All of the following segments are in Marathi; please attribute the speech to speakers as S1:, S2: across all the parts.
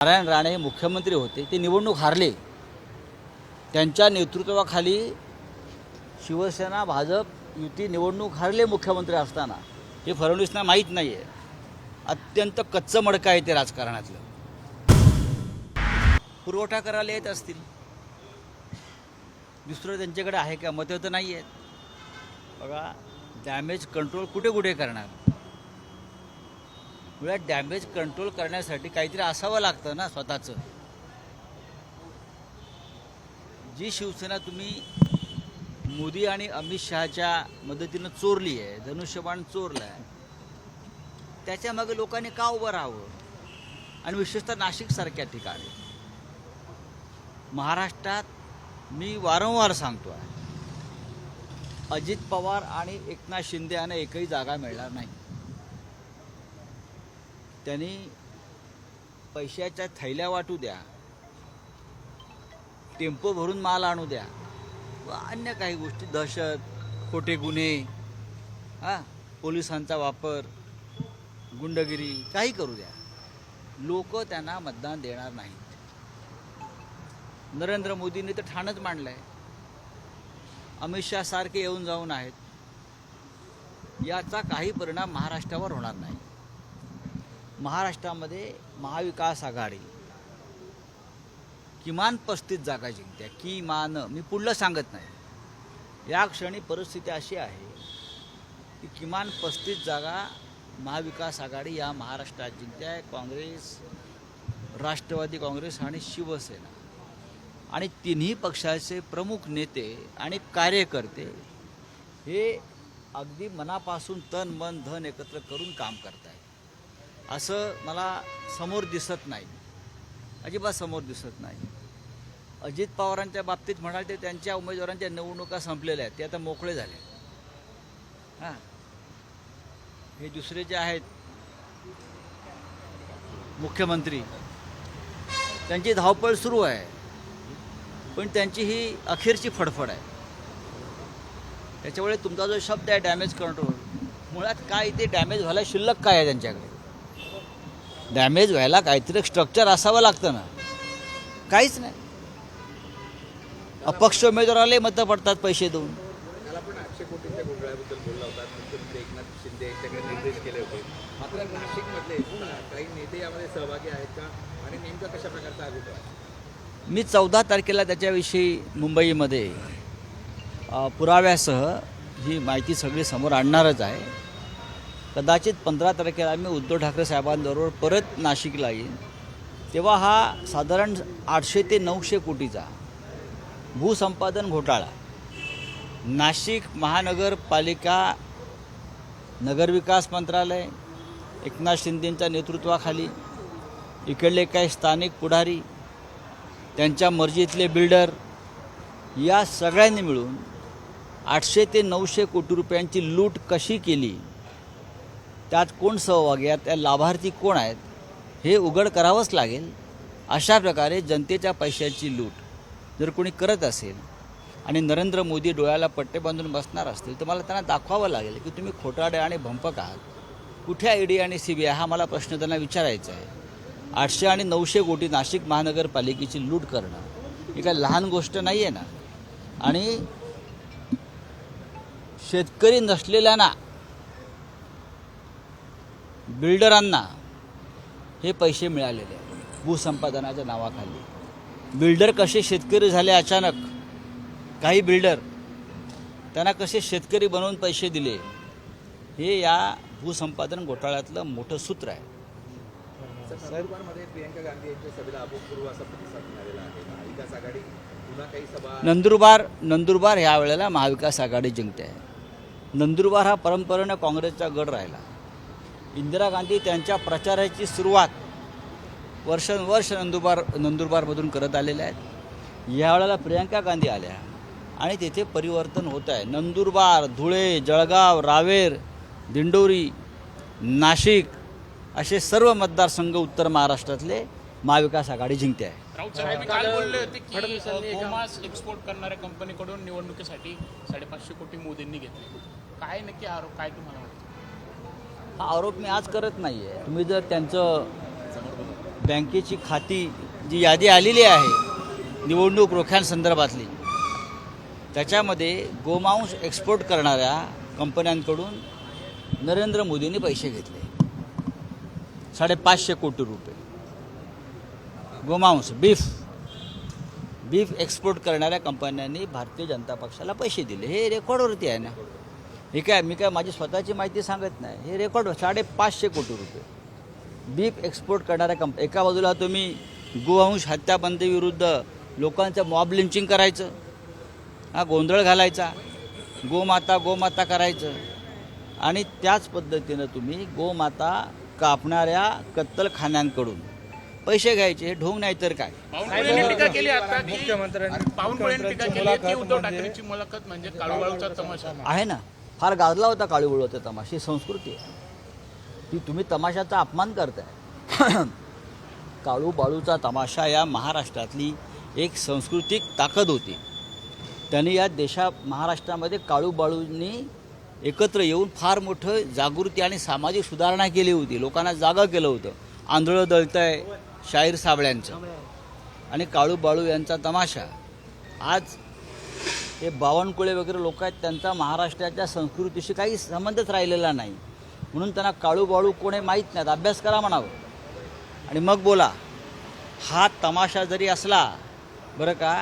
S1: नारायण राणे हे मुख्यमंत्री होते. ते निवडणूक हारले. त्यांच्या नेतृत्वाखाली शिवसेना भाजप युती निवडणूक हारले मुख्यमंत्री असताना. हे फडणवीसना माहीत नाही आहे अत्यंत कच्चं मडकं आहे ते राजकारणातलं. पुरवठा करायला येत असतील. दुसरं त्यांच्याकडे आहे का? मतं तर नाही आहेत बघा डॅमेज कंट्रोल कुठे कुठे करणार? मुळात डॅमेज कंट्रोल करण्यासाठी काहीतरी असावं लागतं ना स्वतःचं. जी शिवसेना तुम्ही मोदी आणि अमित शहाच्या मदतीनं चोरली आहे धनुष्यबाण चोरलं आहे त्याच्यामागे लोकांनी का उभं राहावं? आणि विशेषतः नाशिकसारख्या ठिकाणी. महाराष्ट्रात मी वारंवार सांगतो आहे अजित पवार आणि एकनाथ शिंदे यांना एकही जागा मिळणार नाही. त्यांनी पैशाच्या थैल्या वाटू द्या टेम्पो भरून माल आणू द्या व अन्य काही गोष्टी दहशत खोटे गुन्हे हां पोलिसांचा वापर गुंडगिरी काही करू द्या. लोक त्यांना मतदान देणार नाहीत. नरेंद्र मोदींनी तर ठाणच मांडलं आहे अमित शाह सारखे येऊन जाऊन आहेत. याचा काही परिणाम महाराष्ट्रावर होणार नाही. महाराष्ट्रामध्ये महाविकास आघाडी किमान पस्तीस जागा जिंकत्या किमान मी पुढलं सांगत नाही. या क्षणी परिस्थिती अशी आहे की किमान पस्तीस जागा महाविकास आघाडी या महाराष्ट्रात जिंकत्या काँग्रेस राष्ट्रवादी काँग्रेस आणि शिवसेना. आणि तिन्ही पक्षाचे प्रमुख नेते आणि कार्यकर्ते हे अगदी मनापासून तन मन धन एकत्र करून काम करत आहेत असं मला समोर दिसत नाही. अजिबात समोर दिसत नाही. अजित पवारांच्या बाबतीत म्हणाल ते त्यांच्या उमेदवारांच्या निवडणुका संपलेल्या आहेत. ते आता मोकळे झाले. हां. हे दुसरे जे आहेत मुख्यमंत्री त्यांची धावपळ सुरू आहे. पण त्यांची ही अखेरची फडफड आहे. त्याच्यामुळे तुमचा जो शब्द आहे डॅमेज कंट्रोल मुळात काय ते डॅमेज व्हायला शिल्लक काय आहे त्यांच्याकडे? डॅमेज व्हायला काहीतरी स्ट्रक्चर असावं लागतं ना. काहीच नाही. अपक्ष उमेदवारालाही मतं पडतात पैसे देऊन? मी चौदा तारखेला त्याच्याविषयी मुंबईमध्ये पुराव्यासह ही माहिती सगळी समोर आणणारच आहे. कदाचित पंधरा तारखेला मी उद्धव ठाकरे साहेबांबरोबर परत नाशिकला येईन. तेव्हा हा साधारण आठशे ते नऊशे कोटीचा भूसंपादन घोटाळा नाशिक महानगरपालिका नगरविकास मंत्रालय एकनाथ शिंदेंच्या नेतृत्वाखाली इकडले काही स्थानिक पुढारी त्यांच्या मर्जीतले बिल्डर या सगळ्यांनी मिळून आठशे ते नऊशे कोटी रुपयांची लूट कशी केली? त्यात कोण सहभागी आहेत त्या लाभार्थी कोण आहेत हे उघड करावंच लागेल. अशा प्रकारे जनतेच्या पैशाची लूट जर कोणी करत असेल आणि नरेंद्र मोदी डोळ्याला पट्टे बांधून बसणार असतील तर मला त्यांना दाखवावं लागेल की तुम्ही खोटाडे आणि भंपक आहात. कुठे आय डी आणि सी बी आय हा मला प्रश्न त्यांना विचारायचा आहे. आठशे आणि नऊशे कोटी नाशिक महानगरपालिकेची लूट करणं ही काय लहान गोष्ट नाही आहे ना? आणि शेतकरी नसलेल्यांना बिल्डरांना हे पैसे मिळालेले आहेत भूसंपादनाच्या नावाखाली. बिल्डर कसे शेतकरी झाले अचानक? काही बिल्डर त्यांना कसे शेतकरी बनवून पैसे दिले? हे या भूसंपादन घोटाळ्यातलं मोठं सूत्र आहे. नंदुरबार नंदुरबार ह्या वेळेला महाविकास आघाडी जिंकते. आहे नंदुरबार हा परंपरेनं काँग्रेसचा गड राहिला. इंदिरा गांधी त्यांच्या प्रचाराची सुरुवात वर्षानुवर्ष नंदुरबार नंदुरबारमधून करत आलेल्या आहेत. यावेळेला प्रियंका गांधी आल्या आणि तेथे परिवर्तन होत आहे. नंदुरबार धुळे जळगाव रावेर दिंडोरी नाशिक असे सर्व मतदारसंघ उत्तर महाराष्ट्रातले महाविकास आघाडी जिंकते आहे.
S2: राऊत साहेब काल बोलले होते की गोमास एक्सपोर्ट करणाऱ्या कंपनीकडून निवडणुकीसाठी साडेपाचशे कोटी मोदींनी घेतले. काय नक्की आरोप काय तुम्हाला
S1: हा आरोप मी आज करत नाही आहे तुम्ही जर त्यांचं बँकेची खाती जी यादी आलेली आहे निवडणूक रोख्यांसंदर्भातली त्याच्यामध्ये गोमांस एक्सपोर्ट करणाऱ्या कंपन्यांकडून नरेंद्र मोदींनी पैसे घेतले. साडेपाचशे कोटी रुपये. गोमांस बीफ. बीफ एक्सपोर्ट करणाऱ्या कंपन्यांनी भारतीय जनता पक्षाला पैसे दिले. हे रेकॉर्डवरती आहे ना. हे काय मी काय माझी स्वतःची माहिती सांगत नाही. हे रेकॉर्ड साडेपाचशे कोटी रुपये. बीफ एक्सपोर्ट करणाऱ्या कंप एका बाजूला तुम्ही गोवंश हत्याबंदीविरुद्ध लोकांचं मॉब लिंचिंग करायचं हा गोंधळ घालायचा गोमाता गोमाता करायचं. आणि त्याच पद्धतीनं तुम्ही गोमाता कापणाऱ्या कत्तलखान्यांकडून पैसे घ्यायचे हे ढोंग नाही तर काय?
S2: बावनकुळेंनी टीका केली आता की
S3: मुख्यमंत्र्यांनी-
S2: म्हणजे काळूबाळूचा तमाशा.
S1: आहे ना? फार गाजला होता काळू तमाशा ही संस्कृती आहे. ती तुम्ही तमाशाचा अपमान करताय. काळू बाळूचा तमाशा या महाराष्ट्रातली एक सांस्कृतिक ताकद होती. त्यांनी या देशा महाराष्ट्रामध्ये काळू बाळूंनी एकत्र येऊन फार मोठं जागृती आणि सामाजिक सुधारणा केली होती. लोकांना जागा केलं होतं. आंधळं दळतंय शाहीर साबळ्यांचं. आणि काळू बाळू यांचा तमाशा आज हे बावनकुळे वगैरे लोक आहेत त्यांचा महाराष्ट्राच्या संस्कृतीशी काही संबंधच राहिलेला नाही. म्हणून त्यांना काळू बाळू कोणी माहीत नाहीत. अभ्यास करा म्हणावं. आणि मग बोला. हा तमाशा जरी असला बरं का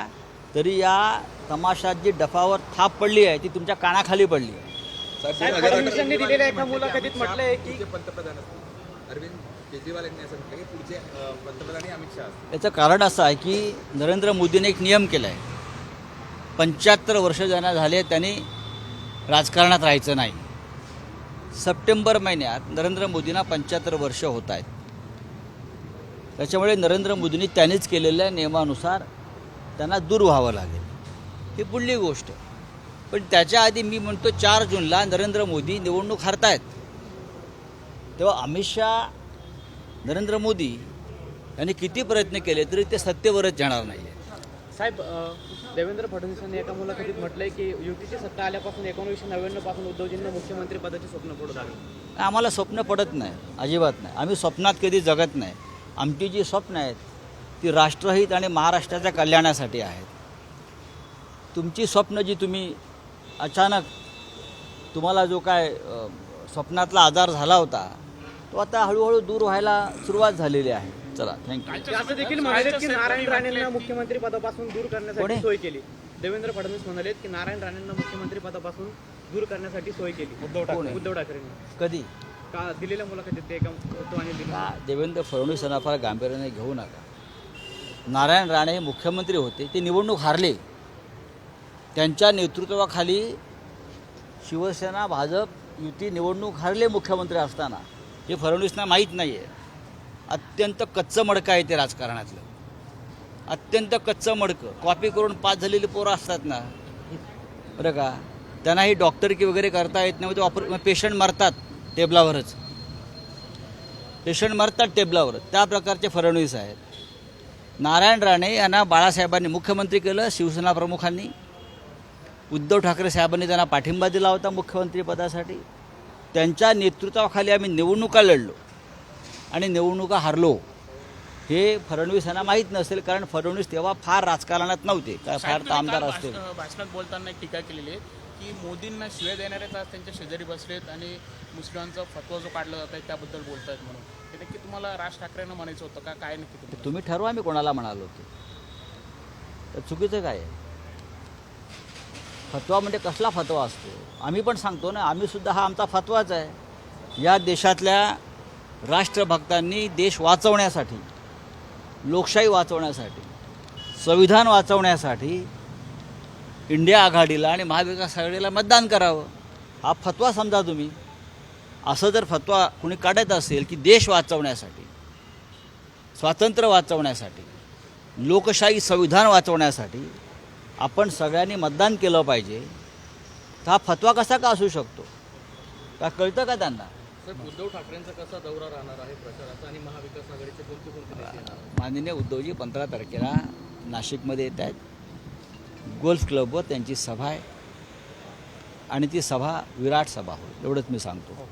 S1: तरी या तमाशात जी डफावर थाप पडली आहे ती तुमच्या कानाखाली पडली आहे.
S4: हे
S1: याचं कारण असं आहे की नरेंद्र मोदीने एक नियम केला आहे पंच्याहत्तर वर्ष ज्यांना झाले त्यांनी राजकारणात राहायचं नाही. सप्टेंबर महिन्यात नरेंद्र मोदींना पंच्याहत्तर वर्ष होत आहेत. त्याच्यामुळे नरेंद्र मोदींनी त्यांनीच केलेल्या नियमानुसार त्यांना दूर व्हावं लागेल. ही पुढली गोष्ट. पण त्याच्या आधी मी म्हणतो चार जूनला नरेंद्र मोदी निवडणूक हरतायत. तेव्हा अमित शहा नरेंद्र मोदी यांनी किती प्रयत्न केले तरी ते सत्तेवरच येणार नाही आहे
S5: साहेब देवेंद्र फडणवीसांनी एका मुलाखतीत म्हटलंय की युतीची सत्ता आल्यापासून एकोणीसशे नव्याण्णवपासून उद्धवजींना मुख्यमंत्री पदाचे स्वप्न पडू लागले.
S1: आम्हाला स्वप्न पडत नाही अजिबात नाही. आम्ही स्वप्नात कधी जगत नाही. आमची जी स्वप्न आहेत ती राष्ट्रहित आणि महाराष्ट्राच्या कल्याणासाठी आहेत. तुमची स्वप्न जी तुम्ही अचानक तुम्हाला जो काय स्वप्नातला आजार झाला होता तो आता हळूहळू दूर व्हायला सुरुवात झालेली आहे. चला थँक्यू
S5: असं देखील म्हणाले की नारायण राणेंना मुख्यमंत्री पदापासून दूर? करण्यासाठी सोय केली. देवेंद्र फडणवीस म्हणाले की नारायण राणेंना मुख्यमंत्री पदापासून दूर करण्यासाठी सोय केली. उद्धव
S1: आहे?
S5: उद्धव ठाकरेंनी.
S1: कधी?
S5: का दिलेल्या मुलाखतीत ते एका
S1: का देवेंद्र फडणवीस यांना फार गांभीर्याने घेऊ नका. नारायण राणे हे मुख्यमंत्री होते ते निवडणूक हारले. त्यांच्या नेतृत्वाखाली शिवसेना भाजप युती निवडणूक हारले मुख्यमंत्री असताना. हे फडणवीसना माहीत नाही आहे अत्यंत कच्चं मडकं आहे ते राजकारणातलं. अत्यंत कच्चं मडकं. कॉपी करून पास झालेली पोरं असतात ना. बरं का? त्यांना ही डॉक्टरकी वगैरे करता येत नाही मग ते ऑपर पेशंट मरतात टेबलावरच. पेशंट मरतात टेबलावर त्या प्रकारचे फडणवीस आहेत. नारायण राणे यांना बाळासाहेबांनी मुख्यमंत्री केलं शिवसेना प्रमुखांनी. उद्धव ठाकरे साहेबांनी त्यांना पाठिंबा दिला होता मुख्यमंत्रीपदासाठी त्यांच्या नेतृत्वाखाली आम्ही निवडणुका लढलो. आणि निवडणुका हारलो हे फडणवीस यांना माहीत नसेल कारण फडणवीस तेव्हा फार राजकारणात नव्हते. फार आमदार
S2: भाषण- भाषणात बोलताना एक टीका केलेली आहे की मोदींना शिव्या देणारेच आज त्यांच्या शेजारी बसलेत आणि मुस्लिमांचा फतवा जो काढला जात आहे त्याबद्दल बोलतायत म्हणून. ते नक्की तुम्हाला राज ठाकरेंना म्हणायचं होतं का? काय नक्की?
S1: तुम्ही ठरवा मी कोणाला म्हणालो होते तर चुकीचं काय आहे? फतवा म्हणजे कसला फतवा असतो? आम्ही पण सांगतो ना आम्ही सुद्धा हा आमचा फतवाच आहे. या देशातल्या राष्ट्रभक्तांनी देश वाचवण्यासाठी लोकशाही वाचवण्यासाठी संविधान वाचवण्यासाठी इंडिया आघाडीला आणि महाविकास आघाडीला मतदान करावं. हा फतवा समजा तुम्ही. असं जर फतवा कुणी काढत असेल की देश वाचवण्यासाठी स्वातंत्र्य वाचवण्यासाठी लोकशाही संविधान वाचवण्यासाठी आपण सगळ्यांनी मतदान केलं पाहिजे तर हा फतवा कसा का असू शकतो? का कळतं का त्यांना?
S5: साहेब उद्धव ठाकरेंचा कसा दौरा राहणार आहे प्रचाराचा आणि महाविकास आघाडीचे कोणते कोणते नेते येणार
S1: माननीय उद्धवजी पंधरा तारखेला नाशिकमध्ये येत आहेत. गोल्फ क्लबवर त्यांची सभा आहे. आणि ती सभा विराट सभा होईल एवढंच मी सांगतो.